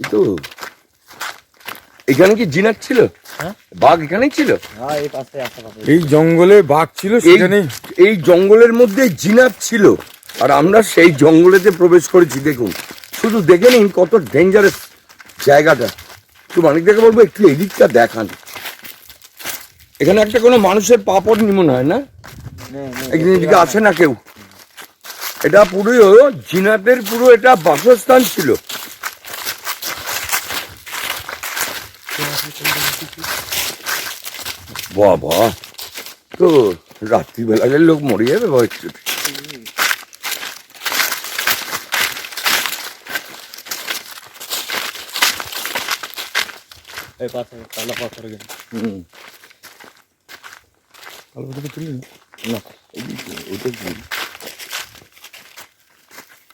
ইয়ে, এই তো এখানে কি জিনার ছিল? হ্যাঁ? বাঘ এখানেই ছিল? হ্যাঁ এই জঙ্গলে বাঘ ছিল সেখানে এই জঙ্গলের মধ্যে জিনার ছিল। আর আমরা সেই জঙ্গলেতে প্রবেশ করেছি দেখুন। শুধু দেখে নিন কত ডেঞ্জারাস জায়গাটা। একটু মানিক দেখে বলব একটু এদিকটা দেখান। এখানে একটা কোনো মানুষের পাপড় নিমন হয় না? একদিন এদিকে আসে না কেউ। এটা পুরো জিনাতের পুরো এটা বাসস্থান ছিল। বাবা তো রাত্রিবেলায় লোক মরে যাবে ভয় এই পাশে কালো পাথর গেছে হুম। কালো পাথর তুলি না?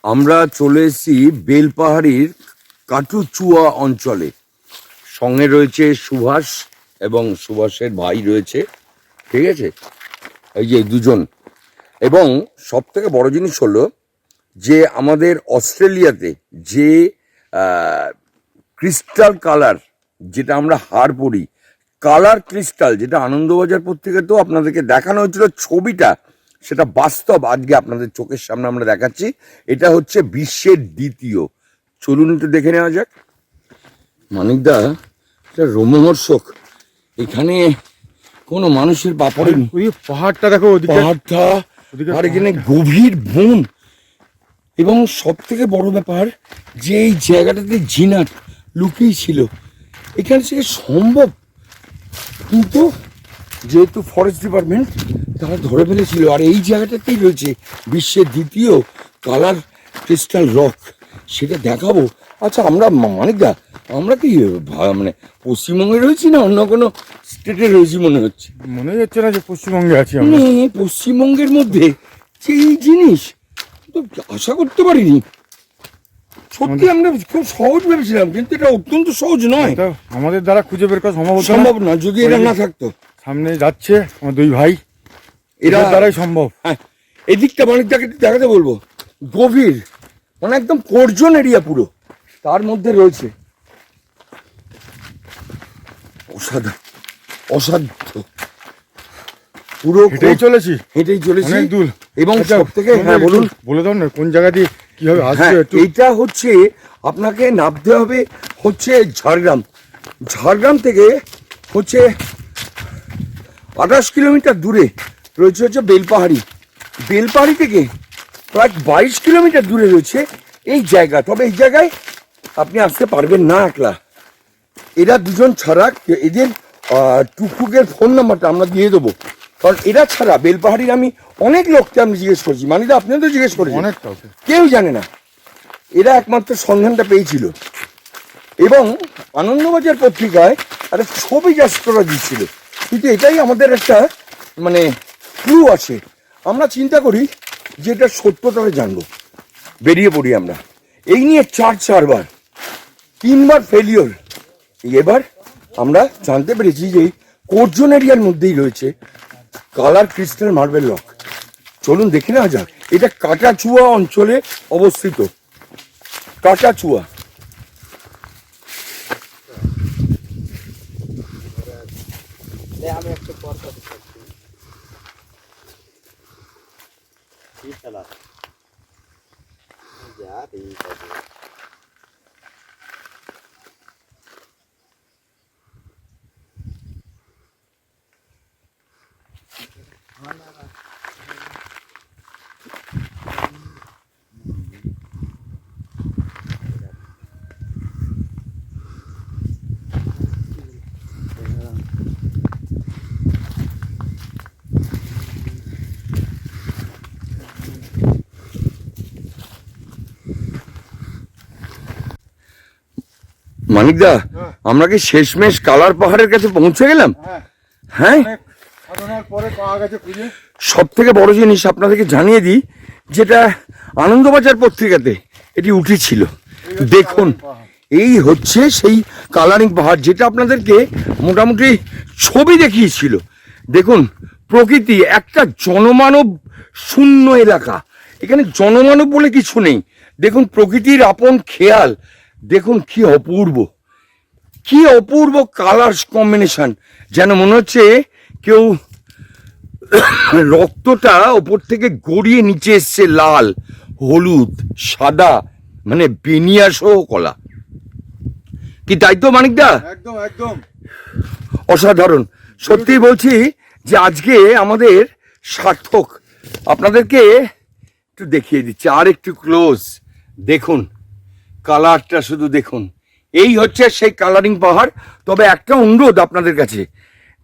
আমরা চলে এসেছি বেলপাহাড়ির কাটুচুয়া অঞ্চলে। সঙ্গে রয়েছে সুভাষ এবং সুভাষের ভাই রয়েছে, ঠিক আছে? এই যে দুজন। এবং সব থেকে বড় জিনিস হলো যে আমাদের অস্ট্রেলিয়াতে যে ক্রিস্টাল কালার যেটা আমরা হার পরি, কালার ক্রিস্টাল যেটা আনন্দবাজার পত্রিকাতেও আপনাদেরকে দেখানো হয়েছিল ছবিটা, সেটা বাস্তব আজকে আপনাদের চোখের সামনে আমরা দেখাচ্ছি। এটা হচ্ছে বিশ্বের দ্বিতীয়। চলুন একটু দেখে নেওয়া যাক। মানিকদা এটা রোমহর্ষক এখানে কোনো মানুষের বাপরে ওই পাহাড়টা দেখো পাহাড়টা আর এখানে গভীর বন। এবং সব থেকে বড় ব্যাপার যে এই জায়গাটাতে জিনাট লুকিয়ে ছিল এখানে থেকে সম্ভব। কিন্তু যেহেতু ফরেস্ট ডিপার্টমেন্ট তারা ধরে ফেলেছিল। আর এই জায়গাটাতেই রয়েছে বিশ্বের দ্বিতীয় কালার ক্রিস্টাল রক সেটা দেখাবো। আচ্ছা আমরা মানিকদা আমরা কি মানে পশ্চিমবঙ্গে রয়েছি না অন্য কোনো স্টেটে রয়েছি মনে হচ্ছে? মনে হচ্ছে না যে পশ্চিমবঙ্গে আছি আমরা। মানে পশ্চিমবঙ্গের মধ্যে যে এই জিনিস তো আশা করতে পারিনি। সত্যি আমরা খুব সহজ ভেবেছিলাম কিন্তু এটা অত্যন্ত সহজ নয়। আমাদের দ্বারা খুঁজে বের করা সম্ভব সম্ভব না যদি এটা না থাকতো। সামনে যাচ্ছে আমার দুই ভাই এরা এরা দ্বারাই সম্ভব। হ্যাঁ এদিকটা মানিকটাকে একটু দেখাতে বলব। গভীর মানে একদম কর্জন এরিয়া পুরো তার মধ্যে রয়েছে। অসাধ অসাধ্য। পুরো হেঁটেই চলেছি। হেঁটেই চলেছি। দূর। এবং আচ্ছা, সব থেকে হ্যাঁ বলুন। বলে দাও না কোন জায়গা দিয়ে কীভাবে হ্যাঁ এটা হচ্ছে আপনাকে নামতে হবে হচ্ছে ঝাড়গ্রাম। ঝাড়গ্রাম থেকে হচ্ছে আঠাশ কিলোমিটার দূরে রয়েছে হচ্ছে বেলপাহাড়ি। বেলপাহাড়ি থেকে প্রায় বাইশ কিলোমিটার দূরে রয়েছে এই জায়গা। তবে এই জায়গায় আপনি আসতে পারবেন না একলা। এরা দুজন ছাড়া এদের টুকটুকের ফোন নাম্বারটা আমরা দিয়ে দেবো। কারণ এরা ছাড়া বেলপাহাড়ির আমি অনেক লোককে আমি জিজ্ঞেস করছি। মানিদা আপনিও তো জিজ্ঞেস করেছেন? অনেক কেউ জানে না। এরা একমাত্র সন্ধানটা পেয়েছিল। এবং আনন্দবাজার পত্রিকায় একটা ছবি যাত্রা দিচ্ছিল। কিন্তু এটাই আমাদের একটা মানে ক্লু আছে। আমরা চিন্তা করি যে এটা সত্যতাটা জানব বেরিয়ে পড়ি আমরা। এই নিয়ে চার চারবার তিনবার ফেলিওর এবার আমরা জানতে পেরেছি যে কোর্জন এরিয়ার মধ্যেই রয়েছে কালার ক্রিস্টাল মার্বেল লক। চলুন দেখে নেওয়া যাক। এটা কাটাচুয়া অঞ্চলে অবস্থিত। কাটাচুয়া। মানিকদা আমরা কি শেষমেশ কালার পাহাড়ের কাছে পৌঁছে গেলাম? হ্যাঁ? সব থেকে বড় জিনিস আপনাদেরকে জানিয়ে দিই, যেটা আনন্দবাজার পত্রিকাতে এটি উঠেছিল। দেখুন, এই হচ্ছে সেই কালারিং পাহাড়, যেটা আপনাদেরকে মোটামুটি ছবি দেখিয়েছিল। দেখুন, প্রকৃতি একটা জনমানব শূন্য এলাকা। এখানে জনমানব বলে কিছু নেই। দেখুন, প্রকৃতির আপন খেয়াল দেখুন কি অপূর্ব কি অপূর্ব কালার্স কম্বিনেশন যেন মনে হচ্ছে কেউ রক্তটা ওপর থেকে গড়িয়ে নিচে এসছে লাল হলুদ সাদা মানে বেনিয়া সহ কলা। কি তাই তো মানিকদা একদম একদম। অসাধারণ। সত্যি বলছি যে আজকে আমাদের সার্থক। আপনাদেরকে একটু দেখিয়ে দিচ্ছি আর একটু ক্লোজ দেখুন কালারটা শুধু দেখুন। এই হচ্ছে সেই কালারিং পাহাড়। তবে একটা অনুরোধ আপনাদের কাছে,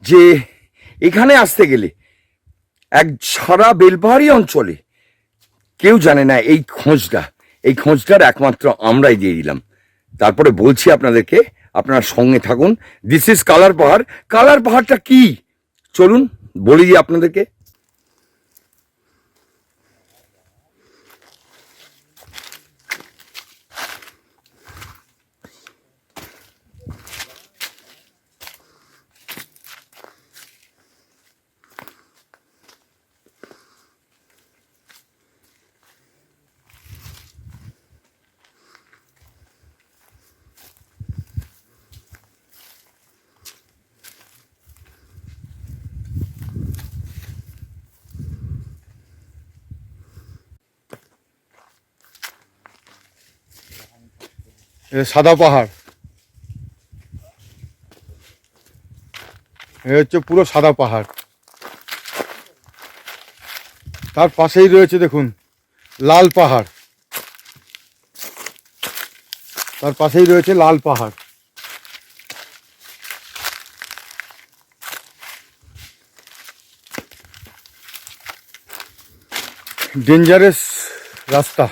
যে এখানে আসতে গেলে এক সারা বেলপাহাড়ি অঞ্চলে কেউ জানে না এই খোঁজটা। এই খোঁজটার একমাত্র আমরাই দিয়ে দিলাম। তারপরে বলছি আপনাদেরকে, আপনার সঙ্গে থাকুন। This is Kalar Pahar. Colour পাহাড়টা কি? চলুন বলি দিই আপনাদেরকে। সাদা পাহাড়। এ হচ্ছে পুরো সাদা পাহাড়। তার পাশেই রয়েছে দেখুন, লাল পাহাড়। তার পাশেই রয়েছে লাল পাহাড়। ডেঞ্জারাস রাস্তা।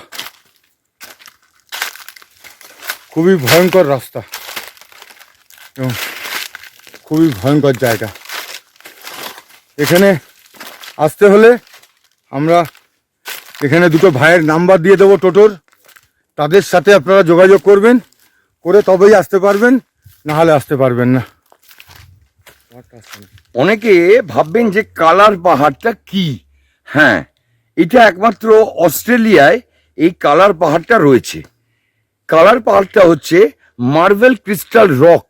খুবই ভয়ঙ্কর রাস্তা। এবং খুবই ভয়ঙ্কর জায়গা। এখানে আসতে হলে আমরা এখানে দুটো ভাইয়ের নাম্বার দিয়ে দেবো টোটোর। তাদের সাথে আপনারা যোগাযোগ করবেন, করে তবেই আসতে পারবেন, না হলে আসতে পারবেন না। অনেকে ভাববেন যে কালার পাহাড়টা কি? হ্যাঁ এটা একমাত্র অস্ট্রেলিয়ায় এই কালার পাহাড়টা রয়েছে। কালার পাহাড়টা হচ্ছে মার্বেল ক্রিস্টাল রক।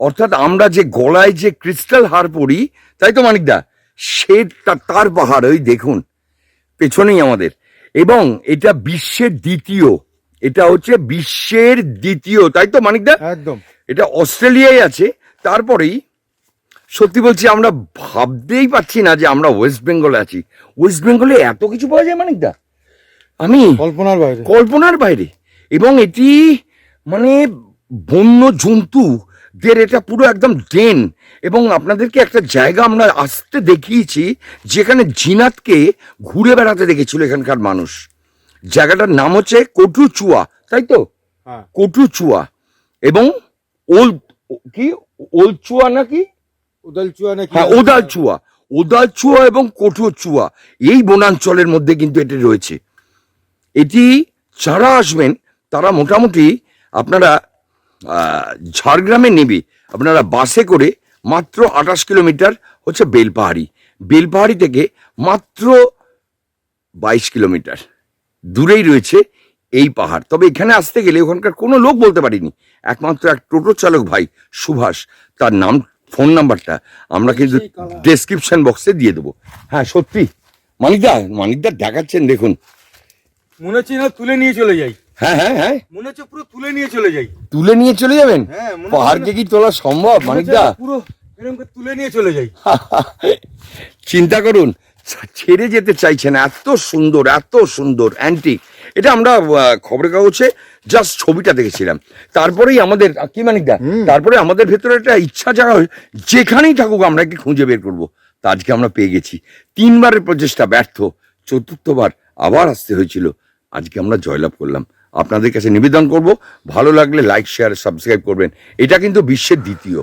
অর্থাৎ আমরা যে গলায় যে ক্রিস্টাল হার পরি তাই তো মানিকদা সে তার পাহাড় ওই দেখুন পেছনেই আমাদের। এবং এটা বিশ্বের দ্বিতীয় এটা হচ্ছে বিশ্বের দ্বিতীয় তাই তো মানিকদা একদম। এটা অস্ট্রেলিয়ায় আছে তারপরেই সত্যি বলছি আমরা ভাবতেই পারছি না যে আমরা ওয়েস্ট বেঙ্গলে আছি। ওয়েস্ট বেঙ্গলে এত কিছু পাওয়া যায় মানিকদা আমি কল্পনার বাইরে। কল্পনার বাইরে। এবং এটি মানে বন্য জন্তুদের এটা পুরো একদম ডেন এবং আপনাদেরকে একটা জায়গা আমরা আসতে দেখিয়েছি যেখানে জিনাতকে ঘুরে বেড়াতে দেখেছিল এখানকার মানুষ। জায়গাটার নাম হচ্ছে কটুচুয়া তাই তো? হ্যাঁ। কটুচুয়া। এবং ওল কি? ওলচুয়া নাকি? ওদালচুয়া নাকি? হ্যাঁ ওদালচুয়া। ওদালচুয়া এবং কঠোরচুয়া এই বনাঞ্চলের মধ্যে কিন্তু এটি রয়েছে। এটি যারা আসবেন তারা মোটামুটি আপনারা ঝাড়গ্রামে নেবে। আপনারা বাসে করে মাত্র আঠাশ কিলোমিটার হচ্ছে বেলপাহাড়ি। বেলপাহাড়ি থেকে মাত্র বাইশ কিলোমিটার দূরেই রয়েছে এই পাহাড়। তবে এখানে আসতে গেলে ওখানকার কোনো লোক বলতে পারিনি। একমাত্র এক টোটো চালক ভাই সুভাষ তার নাম ফোন নাম্বারটা আমরা কিন্তু ডেসক্রিপশন বক্সে দিয়ে দেবো। হ্যাঁ সত্যি। মানিকদা মানিকদা দেখাচ্ছেন দেখুন। মনে হচ্ছে না তুলে নিয়ে চলে যাই। হ্যাঁ হ্যাঁ হ্যাঁ। মনে হচ্ছে পুরো তুলে নিয়ে চলে যাই। তুলে নিয়ে চলে যাবেন? হ্যাঁ, পাহাড়কে কি তোলা সম্ভব মানিকদা। পুরো এরকম তুলে নিয়ে চলে যাই। চিন্তা করুন ছেড়ে যেতে চাইছে না এত সুন্দর এত সুন্দর অ্যান্টিক এটা আমরা খবরের কাগজে জাস্ট ছবিটা দেখেছিলাম। তারপরেই আমাদের কি মানিক দা তারপরে আমাদের ভেতরে একটা ইচ্ছা জাগা যেখানেই থাকুক আমরা কি খুঁজে বের করব? তা আজকে আমরা পেয়ে গেছি। তিনবারের প্রচেষ্টা ব্যর্থ চতুর্থবার আবার আসতে হয়েছিল। আজকে আমরা জয়লাভ করলাম। আপনাদের কাছে নিবেদন করব। ভালো লাগলে লাইক শেয়ার সাবস্ক্রাইব করবেন। এটা কিন্তু বিশ্বের দ্বিতীয়।